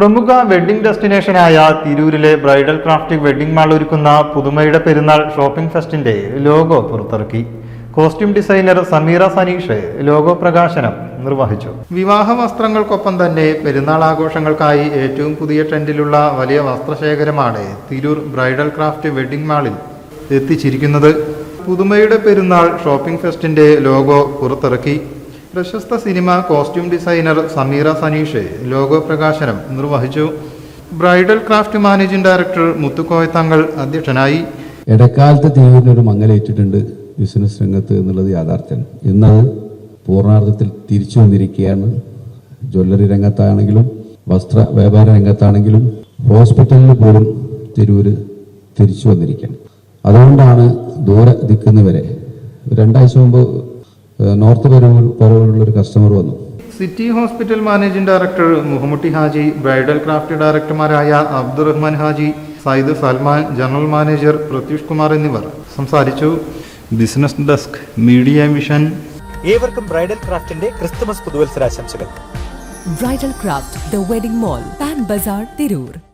പ്രമുഖ വെഡ്ഡിംഗ് ഡെസ്റ്റിനേഷനായ തിരൂരിലെ bridal craft wedding mall ഒരുക്കുന്ന പുതുമയുടെ പെരുന്നാൾ ഷോപ്പിംഗ് ഫെസ്റ്റിന്റെ ലോഗോ പുറത്തിറക്കി. Costume designer Sameera Saneesh logo പ്രകാശനം നിർവഹിച്ചു. വിവാഹ വസ്ത്രങ്ങൾക്കൊപ്പം തന്നെ പെരുന്നാൾ ആഘോഷങ്ങൾക്കായി ഏറ്റവും പുതിയ ട്രെൻഡിലുള്ള വലിയ വസ്ത്രശേഖരമാണ് തിരൂർ ബ്രൈഡൽ ക്രാഫ്റ്റ് വെഡ്ഡിംഗ് മാളിൽ എത്തിച്ചിരിക്കുന്നത്. പുതുമയുടെ പെരുന്നാൾ ഷോപ്പിംഗ് ഫെസ്റ്റിന്റെ ലോഗോ പുറത്തിറക്കി. പ്രശസ്ത cinema costume designer Sameera Saneesh logo പ്രകാശനം നിർവഹിച്ചു. Bridal craft managing director Muthukoya Thangal അധ്യക്ഷനായി. ഇടക്കാലത്ത് ഒരു മങ്ങലേറ്റിട്ടുണ്ട് ബിസിനസ് രംഗത്ത് എന്നുള്ളത് യാഥാർത്ഥ്യം. ഇന്നത് പൂർണാർത്ഥത്തിൽ തിരിച്ചു വന്നിരിക്കുകയാണ്. ജ്വല്ലറി രംഗത്താണെങ്കിലും വസ്ത്ര വ്യാപാര രംഗത്താണെങ്കിലും ഹോസ്പിറ്റലിൽ പോലും തിരൂര് തിരിച്ചു വന്നിരിക്കുകയാണ്. അതുകൊണ്ടാണ് ദൂരെ നിൽക്കുന്നവരെ രണ്ടാഴ്ച മുമ്പ് നോർത്ത് പെരുവൂർ ഒരു കസ്റ്റമർ വന്നു. City hospital managing director Muhammatti Haji bridal craft ഡയറക്ടർമാരായ Abdurahman Haji Sayyid Salman general manager Pratyush Kumar എന്നിവർ സംസാരിച്ചു. Business desk media mission. ഏവർക്കും ബ്രൈഡൽ ക്രാഫ്റ്റിന്റെ Christmas പുതുവത്സരാശംസകൾ. Bridal craft the wedding mall Pan Bazar Tirur.